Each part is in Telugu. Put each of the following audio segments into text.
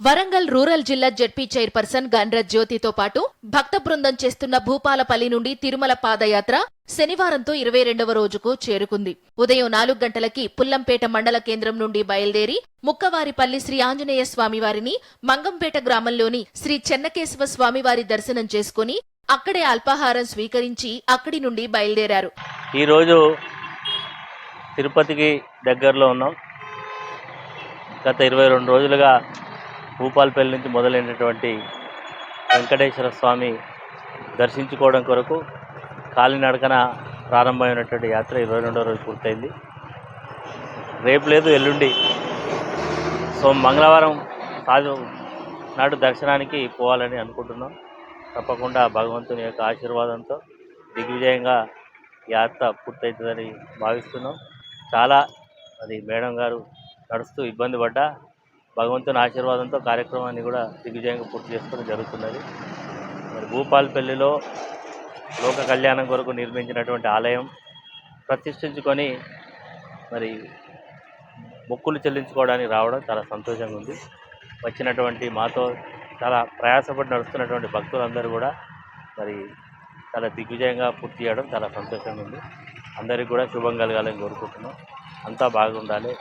వరంగల్ రూరల్ జిల్లా జడ్పీ చైర్పర్సన్ గన్రజ్ జ్యోతితో పాటు భక్త బృందం చేస్తున్న భూపాలపల్లి నుండి తిరుమల పాదయాత్ర శనివారంతో ఇరవై రెండవ రోజుకు చేరుకుంది. ఉదయం నాలుగు గంటలకి పుల్లంపేట మండల కేంద్రం నుండి బయలుదేరి ముక్కవారిపల్లి శ్రీ ఆంజనేయ స్వామివారిని మంగంపేట గ్రామంలోని శ్రీ చెన్నకేశవ స్వామివారి దర్శనం చేసుకుని అక్కడే అల్పాహారం స్వీకరించి అక్కడి నుండి బయలుదేరారు. ఈరోజు తిరుపతికి దగ్గరలో ఉన్నాం. గత ఇరవై రెండు రోజులుగా భూపాలపల్లి నుంచి మొదలైనటువంటి వెంకటేశ్వర స్వామి దర్శించుకోవడం కొరకు కాలినడకన ప్రారంభమైనటువంటి యాత్ర ఇరవై రెండో రోజు పూర్తయింది. రేపు లేదు ఎల్లుండి. సో మంగళవారం సాధు నాడు దర్శనానికి పోవాలని అనుకుంటున్నాం. తప్పకుండా భగవంతుని యొక్క ఆశీర్వాదంతో దిగ్విజయంగా యాత్ర పూర్తవుతుందని భావిస్తున్నాం. చాలా అది మేడం గారు నడుస్తూ ఇబ్బంది పడ్డా భగవంతుని ఆశీర్వాదంతో కార్యక్రమాన్ని కూడా దిగ్విజయంగా పూర్తి చేసుకోవడం జరుగుతున్నది. మరి భూపాలపల్లిలో లోక కళ్యాణం కొరకు నిర్మించినటువంటి ఆలయం ప్రతిష్ఠించుకొని మరి మొక్కులు చెల్లించుకోవడానికి రావడం చాలా సంతోషంగా ఉంది. వచ్చినటువంటి మాతో చాలా ప్రయాసపడి నడుస్తున్నటువంటి భక్తులందరూ కూడా మరి చాలా దిగ్విజయంగా పూర్తి చేయడం చాలా సంతోషంగా ఉంది. అందరికీ కూడా శుభం కలగాలని కోరుకుంటున్నాం. అంతా బాగుండాలి.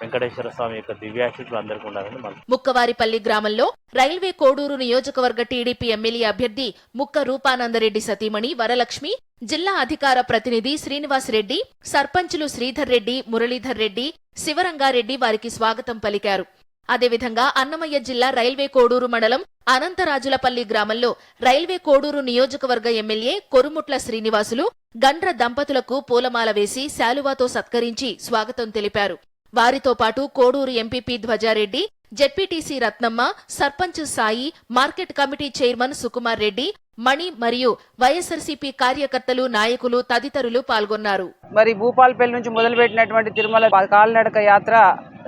వెంకటేశ్వర స్వామి యొక్క దివ్యాశీస్సులు అందరికీ ఉండాలని మనం ముక్కవారిపల్లి గ్రామంలో రైల్వే కోడూరు నియోజకవర్గ టీడీపీ ఎమ్మెల్యే అభ్యర్థి ముక్క రూపానందరెడ్డి సతీమణి వరలక్ష్మి జిల్లా అధికార ప్రతినిధి శ్రీనివాస్ రెడ్డి సర్పంచులు శ్రీధర్ రెడ్డి మురళీధర్ రెడ్డి శివరంగారెడ్డి వారికి స్వాగతం పలికారు. అదేవిధంగా అన్నమయ్య జిల్లా రైల్వే కోడూరు మండలం అనంతరాజులపల్లి గ్రామంలో రైల్వే కోడూరు నియోజకవర్గ ఎమ్మెల్యే కొరుముట్ల శ్రీనివాసులు గండ్ర దంపతులకు పూలమాల వేసి శాలువాతో సత్కరించి స్వాగతం తెలిపారు. వారితో పాటు Koduru MPP Dhwajareddy ZPTC Ratnamma sarpanch Sai market committee chairman Sukumar Reddy Mani మరియు వైఎస్ఆర్సీపీ కార్యకర్తలు నాయకులు తదితరులు పాల్గొన్నారు. మరి భూపాలపల్లి నుంచి మొదలుపెట్టినటువంటి తిరుమల కాలినడక యాత్ర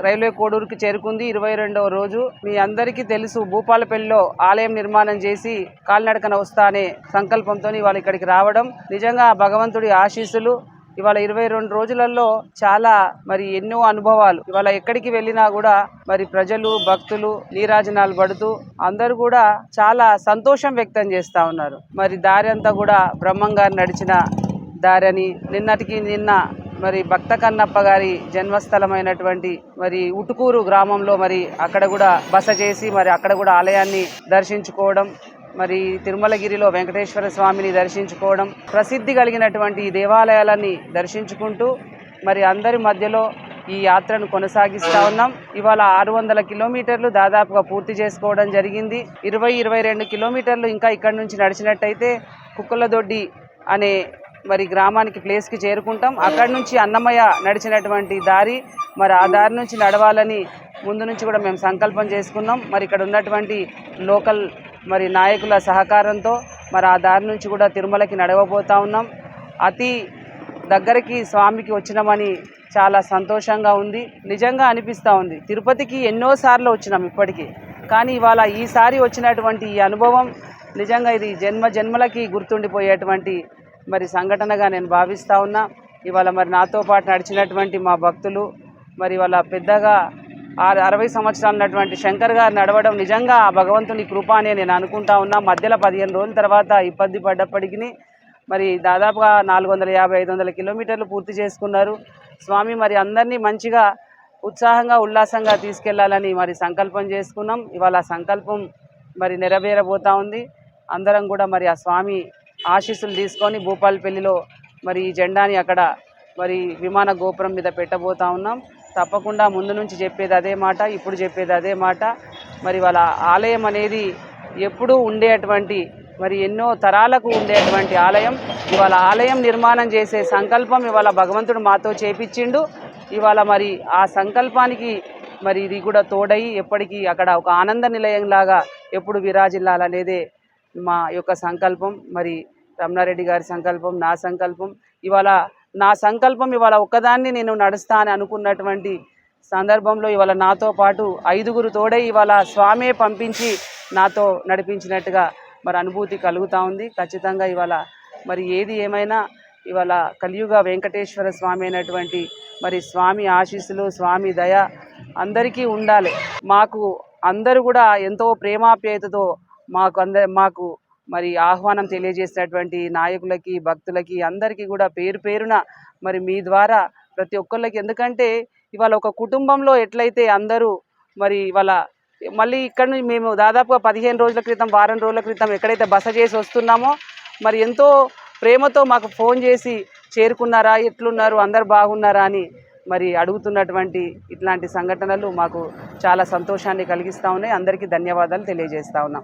రైల్వే కోడూరుకి చేరుకుంది. ఇరవై రెండవ రోజు మీ అందరికీ తెలుసు భూపాలపల్లిలో ఆలయం నిర్మాణం చేసి కాలినడకన వస్తా అనే సంకల్పంతో వాళ్ళు ఇక్కడికి రావడం. నిజంగా భగవంతుడి ఆశీస్సులు ఇవాళ ఇరవై రెండు రోజులలో చాలా మరి ఎన్నో అనుభవాలు. ఇవాళ ఎక్కడికి వెళ్ళినా కూడా మరి ప్రజలు భక్తులు నీరాజనాలు పడుతూ అందరూ కూడా చాలా సంతోషం వ్యక్తం చేస్తా ఉన్నారు. మరి దారి అంతా కూడా బ్రహ్మంగా నడిచిన దారని నిన్నటికి నిన్న మరి భక్త కన్నప్ప గారి జన్మస్థలమైనటువంటి మరి ఉటుకూరు గ్రామంలో మరి అక్కడ కూడా బస చేసి మరి అక్కడ కూడా ఆలయాన్ని దర్శించుకోవడం మరి తిరుమలగిరిలో వెంకటేశ్వర స్వామిని దర్శించుకోవడం ప్రసిద్ధి కలిగినటువంటి ఈ దేవాలయాలని దర్శించుకుంటూ మరి అందరి మధ్యలో ఈ యాత్రను కొనసాగిస్తూ ఉన్నాం. ఇవాళ ఆరు వందల కిలోమీటర్లు దాదాపుగా పూర్తి చేసుకోవడం జరిగింది. ఇరవై ఇరవై రెండు కిలోమీటర్లు ఇంకా ఇక్కడ నుంచి నడిచినట్టయితే కుక్కలదొడ్డి అనే మరి గ్రామానికి ప్లేస్కి చేరుకుంటాం. అక్కడి నుంచి అన్నమయ్య నడిచినటువంటి దారి మరి ఆ దారి నుంచి నడవాలని ముందు నుంచి కూడా మేము సంకల్పం చేసుకున్నాం. మరి ఇక్కడ ఉన్నటువంటి లోకల్ మరి నాయకుల సహకారంతో మరి ఆ దారి నుంచి కూడా తిరుమలకి నడవబోతా ఉన్నాం. అతి దగ్గరికి స్వామికి వచ్చినామని చాలా సంతోషంగా ఉంది. నిజంగా అనిపిస్తూ ఉంది. తిరుపతికి ఎన్నోసార్లు వచ్చినాం ఇప్పటికీ. కానీ ఇవాళ ఈసారి వచ్చినటువంటి ఈ అనుభవం నిజంగా ఇది జన్మ జన్మలకి గుర్తుండిపోయేటువంటి మరి సంఘటనగా నేను భావిస్తూ ఉన్నా. ఇవాళ మరి నాతో పాటు నడిచినటువంటి మా భక్తులు మరి వాళ్ళ పెద్దగా అరవై సంవత్సరాలు ఉన్నటువంటి శంకర్ గారు నడవడం నిజంగా ఆ భగవంతుని కృప అని నేను అనుకుంటా ఉన్నా. మధ్యలో పదిహేను రోజుల తర్వాత ఇబ్బంది పడ్డప్పటికీ మరి దాదాపుగా నాలుగు వందల యాభై ఐదు వందల కిలోమీటర్లు పూర్తి చేసుకున్నారు. స్వామి మరి అందరినీ మంచిగా ఉత్సాహంగా ఉల్లాసంగా తీసుకెళ్ళాలని మరి సంకల్పం చేసుకున్నాం. ఇవాళ సంకల్పం మరి నెరవేరబోతా ఉంది. అందరం కూడా మరి ఆ స్వామి ఆశీస్సులు తీసుకొని భూపాలపల్లిలో మరి ఈ జెండాని అక్కడ మరి విమాన గోపురం మీద పెట్టబోతా ఉన్నాం. తప్పకుండా ముందు నుంచి చెప్పేది అదే మాట ఇప్పుడు చెప్పేది అదే మాట. మరి వాళ్ళ ఆలయం అనేది ఎప్పుడూ ఉండేటువంటి మరి ఎన్నో తరాలకు ఉండేటువంటి ఆలయం. ఇవాళ ఆలయం నిర్మాణం చేసే సంకల్పం ఇవాళ భగవంతుడు మాతో చేపించిండు. ఇవాళ మరి ఆ సంకల్పానికి మరి ఇది కూడా తోడయి ఎప్పటికీ అక్కడ ఒక ఆనంద నిలయంలాగా ఎప్పుడు విరాజిల్లాలనేదే మా యొక్క సంకల్పం. మరి రమణారెడ్డి గారి సంకల్పం నా సంకల్పం. ఇవాళ నా సంకల్పం ఇవాళ ఒక్కదాన్ని నేను నడుస్తా అని అనుకున్నటువంటి సందర్భంలో ఇవాళ నాతో పాటు ఐదుగురు తోడై ఇవాళ స్వామే పంపించి నాతో నడిపించినట్టుగా మరి అనుభూతి కలుగుతూ ఉంది. ఖచ్చితంగా ఇవాళ మరి ఏది ఏమైనా ఇవాళ కలియుగ వెంకటేశ్వర స్వామి అయినటువంటి మరి స్వామి ఆశీస్సులు స్వామి దయ అందరికీ ఉండాలి. మాకు అందరూ కూడా ఎంతో ప్రేమాప్యాయతతో మాకు అంద మాకు మరి ఆహ్వానం తెలియజేసినటువంటి నాయకులకి భక్తులకి అందరికీ కూడా పేరు పేరున మరి మీ ద్వారా ప్రతి ఒక్కళ్ళకి. ఎందుకంటే ఇవాళ ఒక కుటుంబంలో ఎట్లయితే అందరూ మరి ఇవాళ మళ్ళీ ఇక్కడ నుంచి మేము దాదాపుగా పదిహేను రోజుల క్రితం వారం రోజుల క్రితం ఎక్కడైతే బస చేసి వస్తున్నామో మరి ఎంతో ప్రేమతో మాకు ఫోన్ చేసి చేరుకున్నారా ఎట్లున్నారు అందరు బాగున్నారా అని మరి అడుగుతున్నటువంటి ఇట్లాంటి సంఘటనలు మాకు చాలా సంతోషాన్ని కలిగిస్తూ ఉన్నాయి. అందరికీ ధన్యవాదాలు తెలియజేస్తా ఉన్నాం.